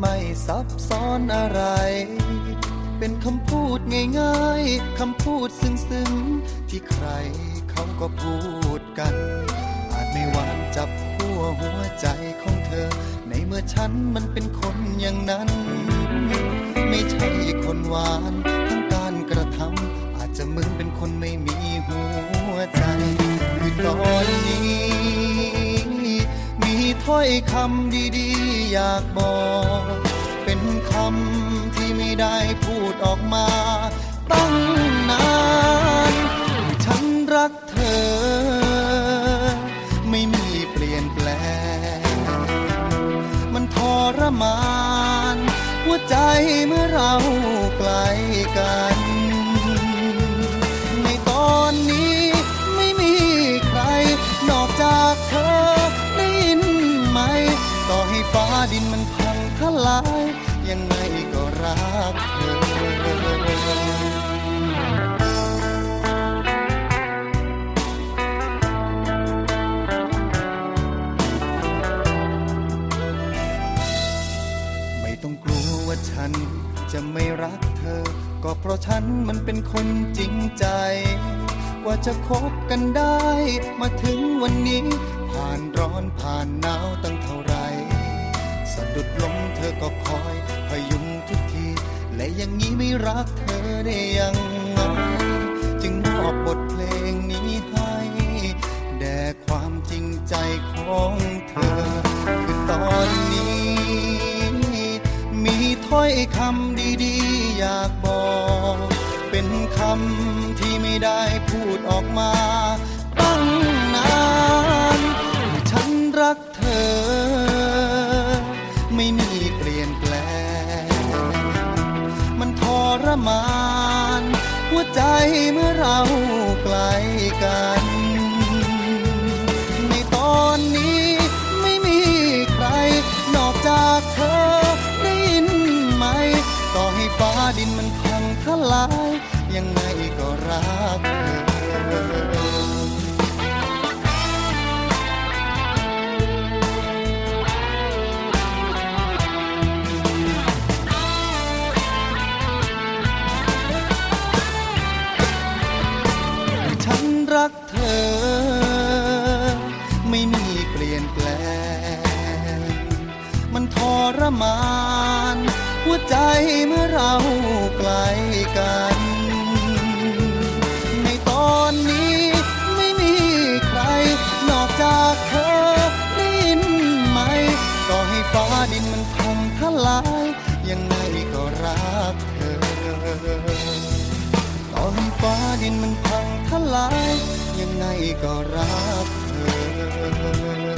ไม่ซับซ้อนอะไร เป็นคำพูดง่ายๆ คำพูดซึ้งๆ ที่ใครเขาก็พูดกัน อาจไม่หวานจับขั้วหัวใจของเธอ ในเมื่อฉันมันเป็นคนอย่างนั้น ไม่ใช่คนหวาน ถ้อยคำดีๆ อยากบอก เป็นคำที่ไม่ได้พูดออกมาตั้งนานฉันรักเธอ ไม่มีเปลี่ยนแปลง มันทรมาน หัวใจเมื่อเรา ยังไงก็รักเธอไม่ต้องกลัวว่าฉันจะไม่รักเธอ ก็เพราะฉันมันเป็นคนจริงใจ กว่าจะคบกันได้ มาถึงวันนี้ ผ่านร้อนผ่านหนาวตั้งเท่าไหรสะดุดล้มเธอก็คอย รักเธอได้ยังไงจึงมอบบทเพลงนี้ให้แด่ความจริงใจของเธอ คือตอนนี้ มีถ้อยคำดีๆ อยากบอก เป็นคำที่ไม่ได้พูดออกมาตั้งนานฉันรักเธอ ไม่มีเปลี่ยนแปลง รมาน หัวใจเมื่อเราไกล รักเธอ ไม่มีเปลี่ยนแปลง มันทรมาน หัวใจเมื่อเราใกลกัน ในตอนนี้ไม่มีใคร นอกจากเธอได้ยินไหม ต่อให้ฟ้าดินมันพังทลาย ยังไงก็รักเธอ ต่อให้ฟ้าดินมัน ไหนก็รักเธอ